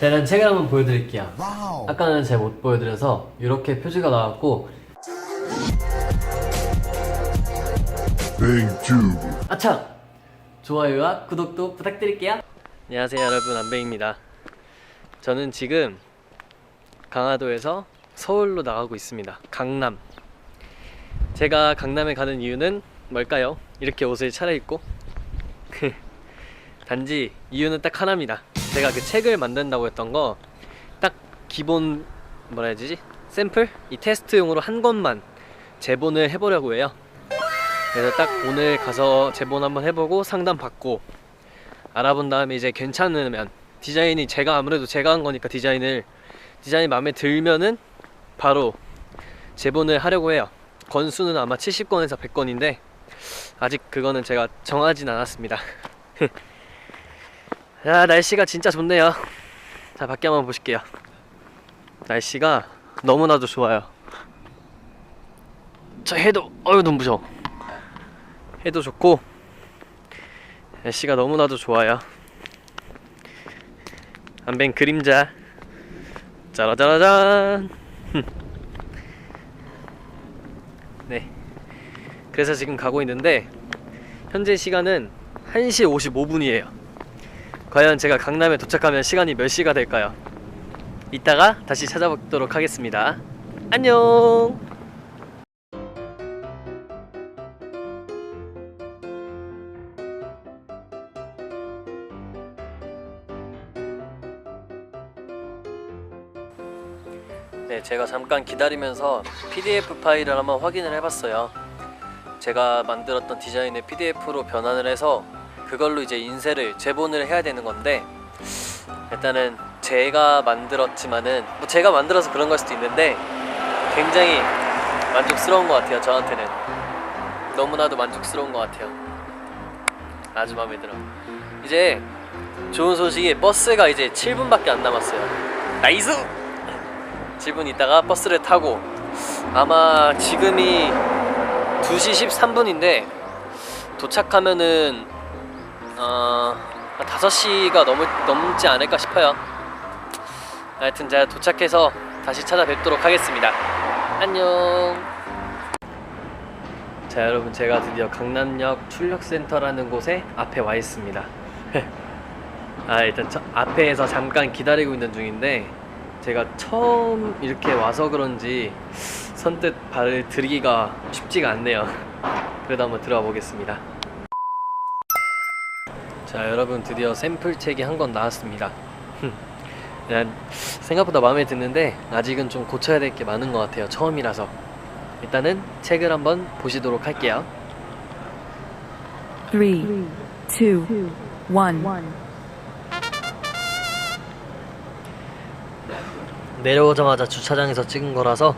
저는 책을 한번 보여드릴게요. 아까는 잘 못 보여드려서 이렇게 표지가 나왔고. 아참! 좋아요와 구독도 부탁드릴게요. 안녕하세요 여러분 안배입니다. 저는 지금 강화도에서 서울로 나가고 있습니다. 강남. 제가 강남에 가는 이유는 뭘까요? 이렇게 옷을 차려입고 단지 이유는 딱 하나입니다. 제가 그 책을 만든다고 했던 거 딱 기본 뭐라 해야 되지? 샘플? 이 테스트용으로 한 권만 제본을 해보려고 해요. 그래서 딱 오늘 가서 제본 한번 해보고 상담 받고 알아본 다음에 이제 괜찮으면 디자인이 제가 아무래도 제가 한 거니까 디자인을 디자인이 마음에 들면은 바로 제본을 하려고 해요. 건수는 아마 70건에서 100건인데 아직 그거는 제가 정하진 않았습니다. 야 날씨가 진짜 좋네요. 자 밖에 한번 보실게요. 날씨가 너무나도 좋아요. 저 해도 어유 눈부셔. 해도 좋고 날씨가 너무나도 좋아요. 안뱅 그림자 짜라짜라짠 네 그래서 지금 가고 있는데 현재 시간은 1시 55분이에요 과연 제가 강남에 도착하면 시간이 몇 시가 될까요? 이따가 다시 찾아보도록 하겠습니다 안녕 네, 제가 잠깐 기다리면서 PDF 파일을 한번 확인을 해봤어요. 제가 만들었던 디자인을 PDF로 변환을 해서 그걸로 이제 인쇄를 제본을 해야 되는 건데 일단은 제가 만들었지만은 뭐 제가 만들어서 그런 걸 수도 있는데 굉장히 만족스러운 것 같아요. 저한테는 너무나도 만족스러운 것 같아요. 아주 마음에 들어. 이제 좋은 소식이 버스가 이제 7분밖에 안 남았어요. 나이스! 7분 있다가 버스를 타고 아마 지금이 2시 13분인데 도착하면은 어, 한 5시가 넘을, 넘지 않을까 싶어요. 하여튼 제가 도착해서 다시 찾아뵙도록 하겠습니다. 안녕. 자 여러분 제가 드디어 강남역 출력센터라는 곳에 앞에 와 있습니다. 아 일단 저 앞에서 잠깐 기다리고 있는 중인데 제가 처음 이렇게 와서 그런지 선뜻 발을 들이기가 쉽지가 않네요. 그래도 한번 들어가 보겠습니다. 자, 여러분 드디어 샘플 책이 한 권 나왔습니다. 난 생각보다 마음에 드는데 아직은 좀 고쳐야 될 게 많은 것 같아요. 처음이라서. 일단은 책을 한번 보시도록 할게요. Three, two, one. 내려오자마자 주차장에서 찍은 거라서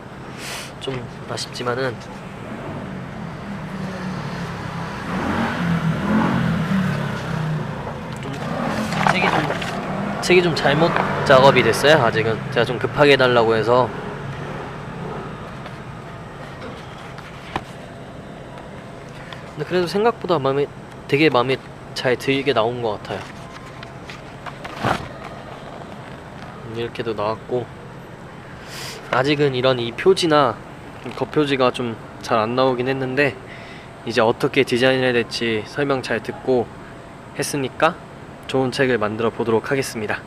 좀 아쉽지만은 좀 책이 좀 책이 좀 잘못 작업이 됐어요. 아직은 제가 좀 급하게 해달라고 해서. 근데 그래도 생각보다 마음에 되게 마음에 잘 들게 나온 것 같아요. 이렇게도 나왔고. 아직은 이런 이 표지나 겉표지가 좀 잘 안 나오긴 했는데 이제 어떻게 디자인해야 될지 설명 잘 듣고 했으니까 좋은 책을 만들어 보도록 하겠습니다.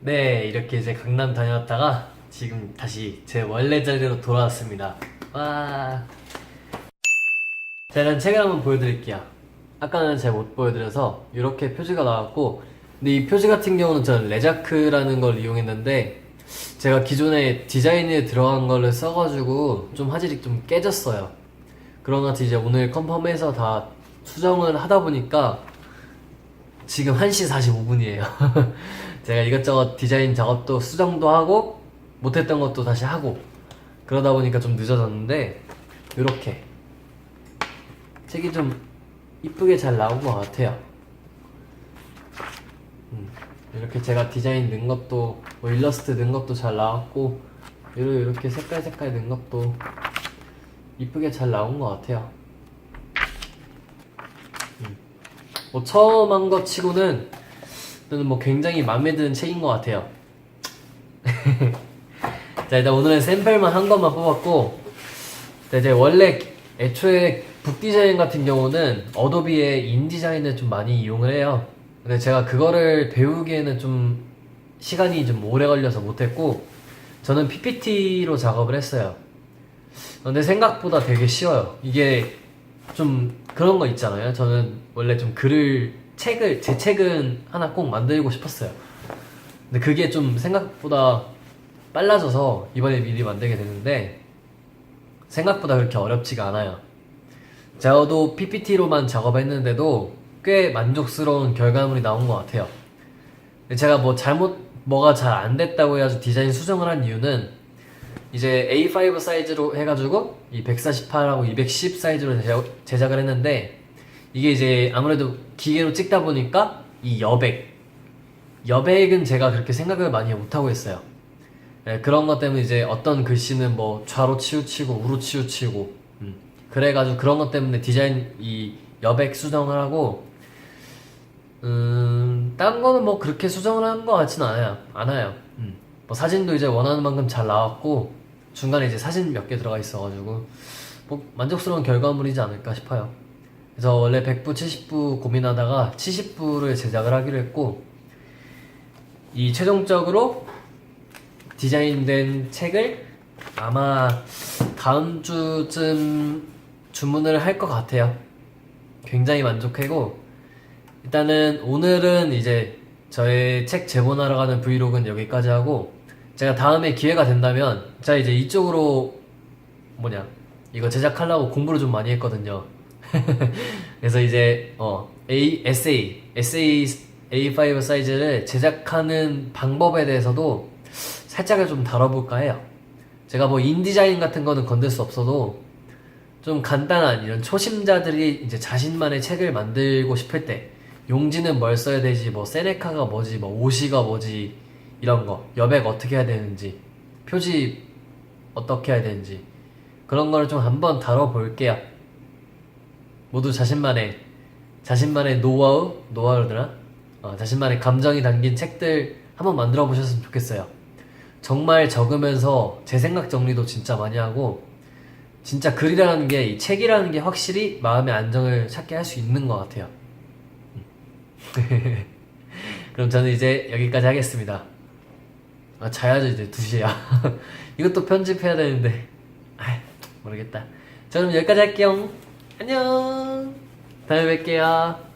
네, 이렇게 이제 강남 다녀왔다가 지금 다시 제 원래 자리로 돌아왔습니다. 와. 저는 책을 한번 보여드릴게요. 아까는 잘 못 보여드려서 이렇게 표지가 나왔고 근데 이 표지 같은 경우는 저는 레자크라는 걸 이용했는데 제가 기존에 디자인에 들어간 거를 써가지고 좀 화질이 좀 깨졌어요. 같이 이제 오늘 컨펌해서 다 수정을 하다 보니까 지금 1시 45분이에요. 제가 이것저것 디자인 작업도 수정도 하고 못했던 것도 다시 하고 그러다 보니까 좀 늦어졌는데 이렇게 책이 좀 이쁘게 잘 나온 것 같아요. 음, 이렇게 제가 디자인 넣은 것도 뭐 일러스트 넣은 것도 잘 나왔고 이렇게 색깔 색깔 넣은 것도 이쁘게 잘 나온 것 같아요. 음. 뭐 처음 한 것 치고는 저는 뭐 굉장히 마음에 드는 책인 것 같아요. 자 일단 오늘은 샘플만 한 것만 뽑았고 자, 이제 원래 애초에 북 디자인 같은 경우는 어도비의 인디자인을 좀 많이 이용을 해요. 근데 제가 그거를 배우기에는 좀 시간이 좀 오래 걸려서 못했고 저는 PPT로 작업을 했어요. 근데 생각보다 되게 쉬워요. 이게 좀 그런 거 있잖아요. 저는 원래 좀 글을 책을 제 책은 하나 꼭 만들고 싶었어요. 근데 그게 좀 생각보다 빨라져서 이번에 미리 만들게 됐는데 생각보다 그렇게 어렵지가 않아요. 저도 PPT로만 작업했는데도 꽤 만족스러운 결과물이 나온 것 같아요. 제가 뭐 잘못 뭐가 잘 안 됐다고 해가지고 디자인 수정을 한 이유는 이제 A5 사이즈로 해가지고 이 148하고 210 사이즈로 제작, 제작 을 했는데 이게 이제 아무래도 기계로 찍다 보니까 이 여백 여백은 제가 그렇게 생각을 많이 못하고 있어요. 네, 그런 것 때문에 이제 어떤 글씨는 뭐 좌로 치우치고 우로 치우치고 음. 그래가지고 그런 것 때문에 디자인 이 여백 수정을 하고 음, 딴 거는 뭐 그렇게 수정을 하는 것 같진 않아요. 않아요. 음. 뭐 사진도 이제 원하는 만큼 잘 나왔고 중간에 이제 사진 몇 개 들어가 있어가지고 뭐 만족스러운 결과물이지 않을까 싶어요. 그래서 원래 100부, 70부 고민하다가 70부를 제작을 하기로 했고 이 최종적으로 디자인된 책을 아마 다음 주쯤 주문을 할 것 같아요. 굉장히 만족하고 일단은 오늘은 이제 저의 책 제본하러 가는 브이로그는 여기까지 하고 제가 다음에 기회가 된다면 제가 이제 이쪽으로 뭐냐 이거 제작하려고 공부를 좀 많이 했거든요. 그래서 이제 어 A essay essay A5 사이즈를 제작하는 방법에 대해서도 살짝을 좀 다뤄볼까 해요. 제가 뭐 인디자인 같은 거는 건들 수 없어도 좀 간단한 이런 초심자들이 이제 자신만의 책을 만들고 싶을 때 용지는 뭘 써야 되지 뭐 세네카가 뭐지 뭐 오시가 뭐지 이런 거 여백 어떻게 해야 되는지 표지 어떻게 해야 되는지 그런 거를 좀 한번 다뤄볼게요 모두 자신만의 자신만의 노하우 노하우더라 어, 자신만의 감정이 담긴 책들 한번 만들어 보셨으면 좋겠어요 정말 적으면서 제 생각 정리도 진짜 많이 하고 진짜 글이라는 게 이 책이라는 게 확실히 마음의 안정을 찾게 할 수 있는 것 같아요. 그럼 저는 이제 여기까지 하겠습니다. 아, 자야죠 이제 2시야. 이것도 편집해야 되는데. 아 모르겠다. 자 그럼 여기까지 할게요. 안녕. 다음에 뵐게요.